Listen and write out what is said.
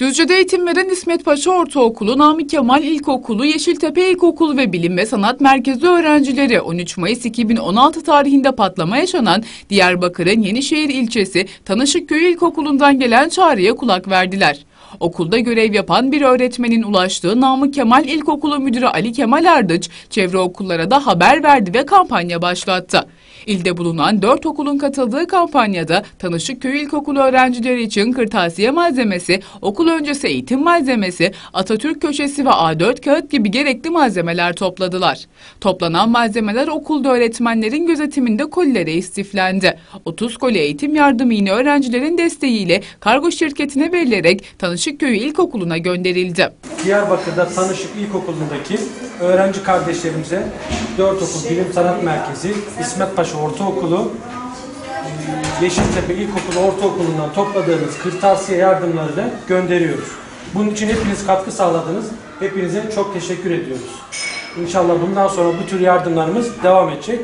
Düzce'de eğitim veren İsmet Paşa Ortaokulu, Namık Kemal İlkokulu, Yeşiltepe İlkokulu ve Bilim ve Sanat Merkezi öğrencileri 13 Mayıs 2016 tarihinde patlama yaşanan Diyarbakır'ın Yenişehir ilçesi Tanışıkköy İlkokulu'ndan gelen çağrıya kulak verdiler. Okulda görev yapan bir öğretmenin ulaştığı Namık Kemal İlkokulu Müdürü Ali Kemal Ardıç, çevre okullara da haber verdi ve kampanya başlattı. İlde bulunan dört okulun katıldığı kampanyada Tanışıkköy İlkokulu öğrencileri için kırtasiye malzemesi, okul öncesi eğitim malzemesi, Atatürk köşesi ve A4 kağıt gibi gerekli malzemeler topladılar. Toplanan malzemeler okulda öğretmenlerin gözetiminde kolilere istiflendi. 30 koli eğitim yardımı yine öğrencilerin desteğiyle kargo şirketine verilerek Tanışıkköy İlkokulu'na gönderildi. Diyarbakır'da Tanışık İlkokulu'ndaki öğrenci kardeşlerimize 4 okul bilim sanat merkezi, İsmet Paşa Ortaokulu, Yeşiltepe İlkokulu Ortaokulu'ndan topladığımız kırtasiye yardımlarını gönderiyoruz. Bunun için hepiniz katkı sağladınız. Hepinize çok teşekkür ediyoruz. İnşallah bundan sonra bu tür yardımlarımız devam edecek.